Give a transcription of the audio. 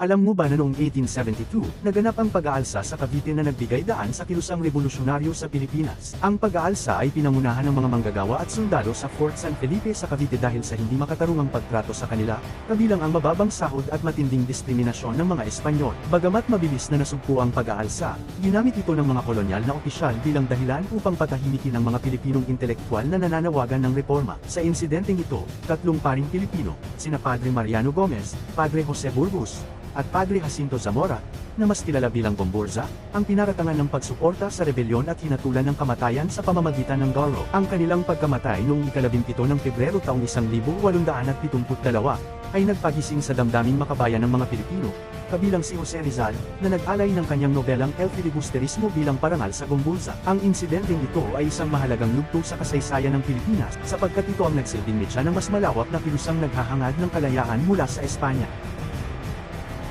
Alam mo ba na noong 1872, naganap ang pag-aalsa sa Cavite na nagbigay daan sa kilusang revolusyonaryo sa Pilipinas. Ang pag-aalsa ay pinangunahan ng mga manggagawa at sundalo sa Fort San Felipe sa Cavite dahil sa hindi makatarungang pagtrato sa kanila, kabilang ang mababang sahod at matinding diskriminasyon ng mga Espanyol. Bagamat mabilis na nasugpo ang pag-aalsa, ginamit ito ng mga kolonyal na opisyal bilang dahilan upang patahimikin ang mga Pilipinong intelektual na nananawagan ng reforma. Sa insidenteng ito, tatlong paring Pilipino, sina Padre Mariano Gomez, Padre Jose Burgos, at Padre Jacinto Zamora, na mas kilala bilang Bomburza, ang pinaratangan ng pagsuporta sa rebelyon at hinatulan ng kamatayan sa pamamagitan ng Garo. Ang kanilang pagkamatay noong ikalabimpito ng Pebrero taong 1872 ay nagpagising sa damdaming makabayan ng mga Pilipino, kabilang si Jose Rizal, na nag-alay ng kanyang nobelang El Filibusterismo bilang parangal sa Gomburza. Ang insidenteng ito ay isang mahalagang lugto sa kasaysayan ng Pilipinas, sapagkat ito ang nagsilbing mitya ng mas malawak na kilusang naghahangad ng kalayaan mula sa Espanya.